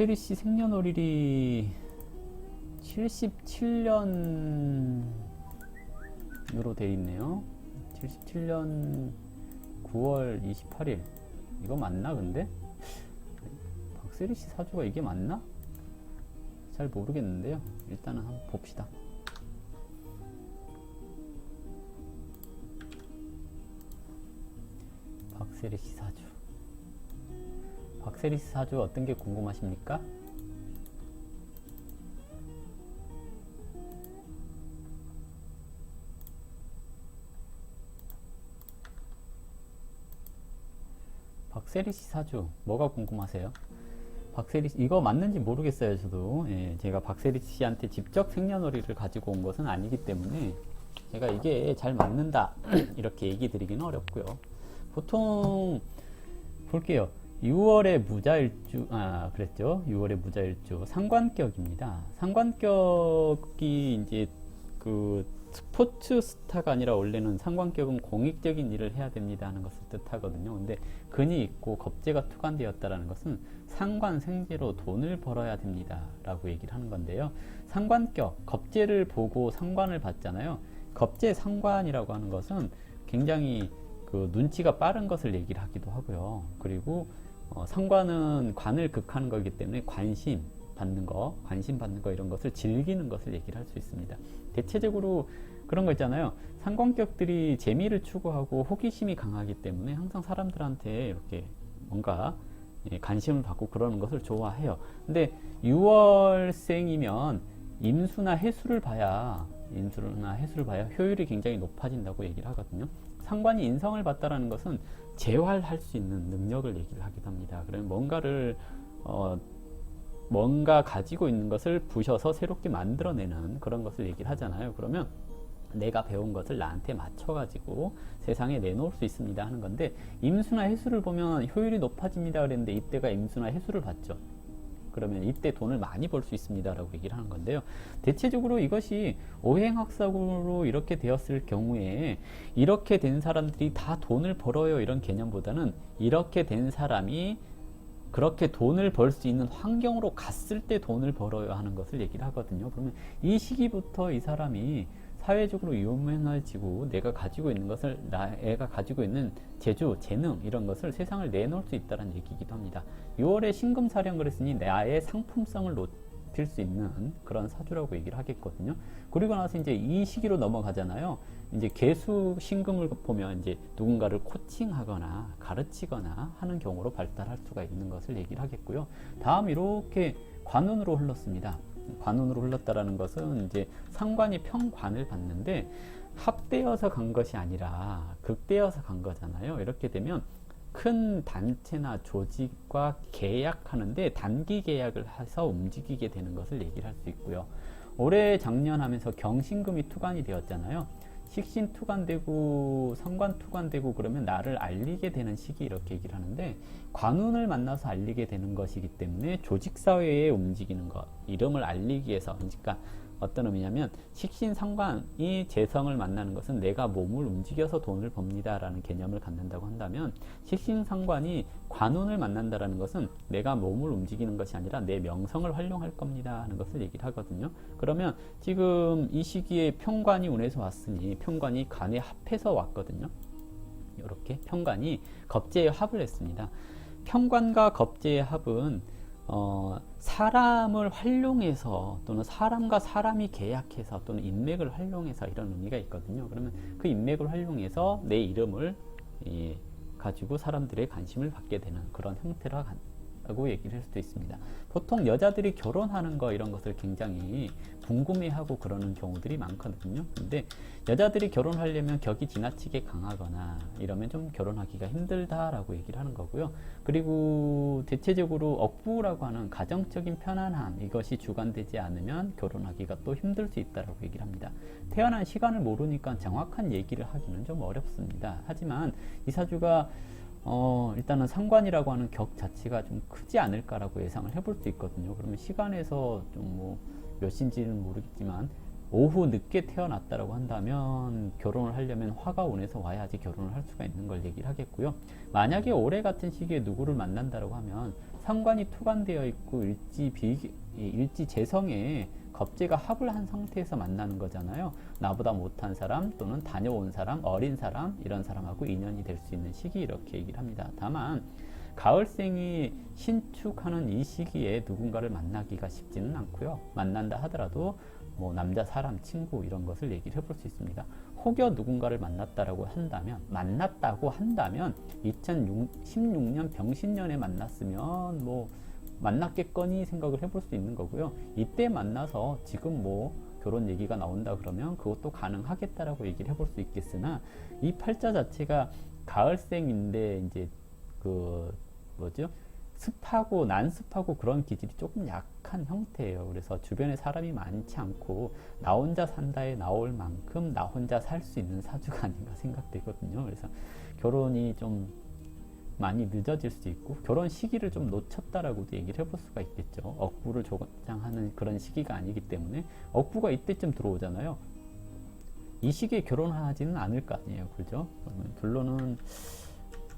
박세리 씨 생년월일이 77년으로 돼 있네요. 77년 9월 28일. 이거 맞나 근데? 박세리 씨 사주가 이게 맞나? 잘 모르겠는데요. 일단은 한번 봅시다. 박세리 씨 사주. 박세리 씨 사주 어떤 게 궁금하십니까? 박세리 씨 사주 뭐가 궁금하세요? 박세리 씨 이거 맞는지 모르겠어요 저도 예, 제가 박세리 씨한테 직접 생년월일을 가지고 온 것은 아니기 때문에 제가 이게 잘 맞는다 이렇게 얘기 드리기는 어렵고요 보통 볼게요 6월에 무자일주 아 그랬죠 6월에 무자일주 상관격입니다 상관격이 이제 그 스포츠 스타가 아니라 원래는 상관격은 공익적인 일을 해야 됩니다 하는 것을 뜻하거든요. 근데 근이 있고 겁재가 투관되었다라는 것은 상관 생제로 돈을 벌어야 됩니다. 라고 얘기를 하는 건데요. 상관격, 겁재를 보고 상관을 받잖아요. 겁재 상관이라고 하는 것은 굉장히 그 눈치가 빠른 것을 얘기를 하기도 하고요. 그리고 어, 상관은 관을 극하는 거기 때문에 관심, 받는 거, 관심 받는 거 이런 것을 즐기는 것을 얘기를 할 수 있습니다. 대체적으로 그런 거 있잖아요. 상관격들이 재미를 추구하고 호기심이 강하기 때문에 항상 사람들한테 이렇게 뭔가 예, 관심을 받고 그러는 것을 좋아해요. 근데 6월생이면 임수나 해수를 봐야 임수나 해수를 봐야 효율이 굉장히 높아진다고 얘기를 하거든요. 상관이 인성을 받다라는 것은 재활할 수 있는 능력을 얘기를 하기도 합니다. 그러면 뭔가를 어, 뭔가 가지고 있는 것을 부셔서 새롭게 만들어내는 그런 것을 얘기를 하잖아요. 그러면 내가 배운 것을 나한테 맞춰가지고 세상에 내놓을 수 있습니다 하는 건데 임수나 해수를 보면 효율이 높아집니다 그랬는데 이때가 임수나 해수를 봤죠. 그러면 이때 돈을 많이 벌 수 있습니다라고 얘기를 하는 건데요. 대체적으로 이것이 오행학사구로 이렇게 되었을 경우에 이렇게 된 사람들이 다 돈을 벌어요 이런 개념보다는 이렇게 된 사람이 그렇게 돈을 벌 수 있는 환경으로 갔을 때 돈을 벌어야 하는 것을 얘기를 하거든요. 그러면 이 시기부터 이 사람이 사회적으로 유명해지고 내가 가지고 있는 것을 나애가 가지고 있는 재주, 재능 이런 것을 세상을 내놓을 수 있다는 얘기이기도 합니다. 6월에 신금사령 그랬으니 나의 상품성을 높일 수 있는 그런 사주라고 얘기를 하겠거든요. 그리고 나서 이제 이 시기로 넘어가잖아요. 이제 개수 신금을 보면 이제 누군가를 코칭하거나 가르치거나 하는 경우로 발달할 수가 있는 것을 얘기를 하겠고요. 다음 이렇게 관운으로 흘렀습니다. 관운으로 흘렀다라는 것은 이제 상관이 평관을 받는데 합되어서 간 것이 아니라 극되어서 간 거잖아요. 이렇게 되면 큰 단체나 조직과 계약하는데 단기 계약을 해서 움직이게 되는 것을 얘기를 할 수 있고요. 올해 작년 하면서 경신금이 투관이 되었잖아요. 식신 투관되고 상관 투관되고 그러면 나를 알리게 되는 시기 이렇게 얘기를 하는데 관운을 만나서 알리게 되는 것이기 때문에 조직 사회에 움직이는 것 이름을 알리기 위해서 그러니까 어떤 의미냐면 식신 상관이 재성을 만나는 것은 내가 몸을 움직여서 돈을 법니다라는 개념을 갖는다고 한다면 식신 상관이 관운을 만난다라는 것은 내가 몸을 움직이는 것이 아니라 내 명성을 활용할 겁니다 하는 것을 얘기를 하거든요. 그러면 지금 이 시기에 평관이 운에서 왔으니 평관이 간에 합해서 왔거든요. 이렇게 평관이 겁재에 합을 했습니다. 평관과 겁재의 합은 어, 사람을 활용해서 또는 사람과 사람이 계약해서 또는 인맥을 활용해서 이런 의미가 있거든요. 그러면 그 인맥을 활용해서 내 이름을 예, 가지고 사람들의 관심을 받게 되는 그런 형태라 라고 얘기를 할 수도 있습니다. 보통 여자들이 결혼하는 거 이런 것을 굉장히 궁금해하고 그러는 경우들이 많거든요. 근데 여자들이 결혼하려면 격이 지나치게 강하거나 이러면 좀 결혼하기가 힘들다라고 얘기를 하는 거고요. 그리고 대체적으로 억부라고 하는 가정적인 편안함 이것이 주관되지 않으면 결혼하기가 또 힘들 수 있다라고 얘기를 합니다. 태어난 시간을 모르니까 정확한 얘기를 하기는 좀 어렵습니다. 하지만 이 사주가 어, 일단은 상관이라고 하는 격 자체가 좀 크지 않을까라고 예상을 해볼 수 있거든요. 그러면 시간에서 좀 뭐 몇 시인지는 모르겠지만 오후 늦게 태어났다라고 한다면 결혼을 하려면 화가 운에서 와야지 결혼을 할 수가 있는 걸 얘기를 하겠고요. 만약에 올해 같은 시기에 누구를 만난다라고 하면 상관이 투관되어 있고 일지 비이 일지 재성에 겁재가 합을 한 상태에서 만나는 거잖아요. 나보다 못한 사람 또는 다녀온 사람, 어린 사람 이런 사람하고 인연이 될 수 있는 시기 이렇게 얘기를 합니다. 다만 가을생이 신축하는 이 시기에 누군가를 만나기가 쉽지는 않고요. 만난다 하더라도 뭐 남자 사람 친구 이런 것을 얘기를 해볼 수 있습니다. 혹여 누군가를 만났다라고 한다면 만났다고 한다면 2016년 병신년에 만났으면 뭐 만났겠거니 생각을 해볼 수 있는 거고요. 이때 만나서 지금 뭐 결혼 얘기가 나온다 그러면 그것도 가능하겠다라고 얘기를 해볼 수 있겠으나 이 팔자 자체가 가을생인데 이제 그 뭐죠? 습하고 난습하고 그런 기질이 조금 약한 형태예요. 그래서 주변에 사람이 많지 않고 나 혼자 산다에 나올 만큼 나 혼자 살 수 있는 사주가 아닌가 생각되거든요. 그래서 결혼이 좀 많이 늦어질 수 있고 결혼 시기를 좀 놓쳤다라고도 얘기를 해볼 수가 있겠죠. 억부를 조장하는 그런 시기가 아니기 때문에 억부가 이때쯤 들어오잖아요. 이 시기에 결혼하지는 않을 거 아니에요. 그죠? 그러면 결론은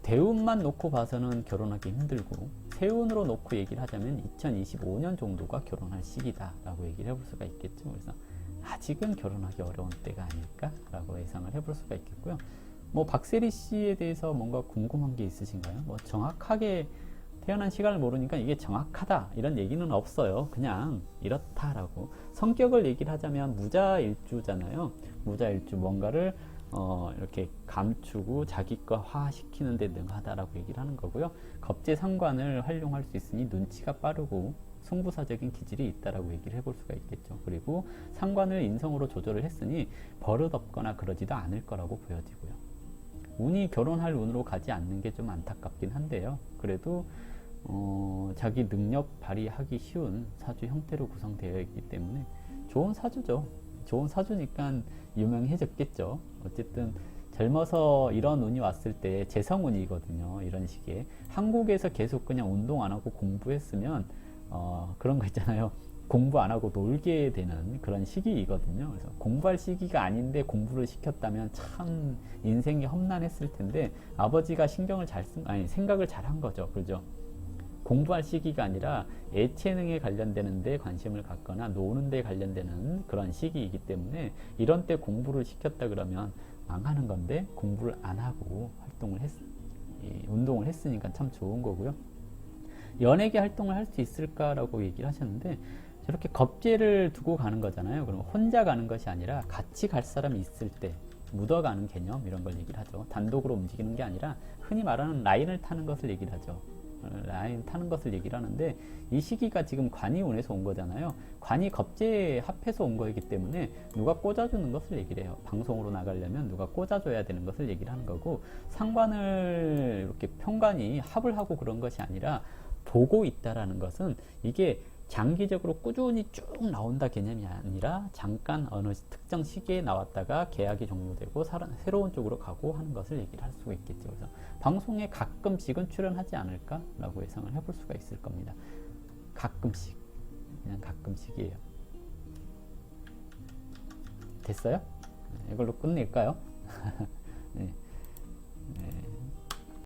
대운만 놓고 봐서는 결혼하기 힘들고 세운으로 놓고 얘기를 하자면 2025년 정도가 결혼할 시기다라고 얘기를 해볼 수가 있겠죠. 그래서 아직은 결혼하기 어려운 때가 아닐까라고 예상을 해볼 수가 있겠고요. 뭐 박세리 씨에 대해서 뭔가 궁금한 게 있으신가요? 뭐 정확하게 태어난 시간을 모르니까 이게 정확하다 이런 얘기는 없어요. 그냥 이렇다라고 성격을 얘기를 하자면 무자일주잖아요. 무자일주 뭔가를 어, 이렇게 감추고 자기 거 화시키는 데 능하다라고 얘기를 하는 거고요. 겁재 상관을 활용할 수 있으니 눈치가 빠르고 승부사적인 기질이 있다라고 얘기를 해볼 수가 있겠죠. 그리고 상관을 인성으로 조절을 했으니 버릇 없거나 그러지도 않을 거라고 보여지고요. 운이 결혼할 운으로 가지 않는 게 좀 안타깝긴 한데요. 그래도 어, 자기 능력 발휘하기 쉬운 사주 형태로 구성되어 있기 때문에 좋은 사주죠. 좋은 사주니까 유명해졌겠죠. 어쨌든 젊어서 이런 운이 왔을 때 재성운이거든요. 이런 식의 한국에서 계속 그냥 운동 안 하고 공부했으면 어, 그런 거 있잖아요. 공부 안 하고 놀게 되는 그런 시기이거든요. 그래서 공부할 시기가 아닌데 공부를 시켰다면 참 인생이 험난했을 텐데 아버지가 신경을 잘 쓴, 아니 생각을 잘 한 거죠. 그죠? 공부할 시기가 아니라 예체능에 관련되는 데 관심을 갖거나 노는 데 관련되는 그런 시기이기 때문에 이런 때 공부를 시켰다 그러면 망하는 건데 공부를 안 하고 활동을 했, 이, 운동을 했으니까 참 좋은 거고요. 연예계 활동을 할 수 있을까라고 얘기를 하셨는데 저렇게 겁재를 두고 가는 거잖아요. 그럼 혼자 가는 것이 아니라 같이 갈 사람이 있을 때 묻어가는 개념 이런 걸 얘기를 하죠. 단독으로 움직이는 게 아니라 흔히 말하는 라인을 타는 것을 얘기를 하죠. 라인 타는 것을 얘기를 하는데 이 시기가 지금 관이 운에서 온 거잖아요. 관이 겁재에 합해서 온 거이기 때문에 누가 꽂아주는 것을 얘기를 해요. 방송으로 나가려면 누가 꽂아줘야 되는 것을 얘기를 하는 거고 상관을 이렇게 평관이 합을 하고 그런 것이 아니라 보고 있다라는 것은 이게 장기적으로 꾸준히 쭉 나온다 개념이 아니라 잠깐 어느 특정 시기에 나왔다가 계약이 종료되고 새로운 쪽으로 가고 하는 것을 얘기를 할 수가 있겠죠. 그래서 방송에 가끔씩은 출연하지 않을까라고 예상을 해볼 수가 있을 겁니다. 가끔씩 그냥 가끔씩이에요. 됐어요? 네, 이걸로 끝낼까요? 네. 네.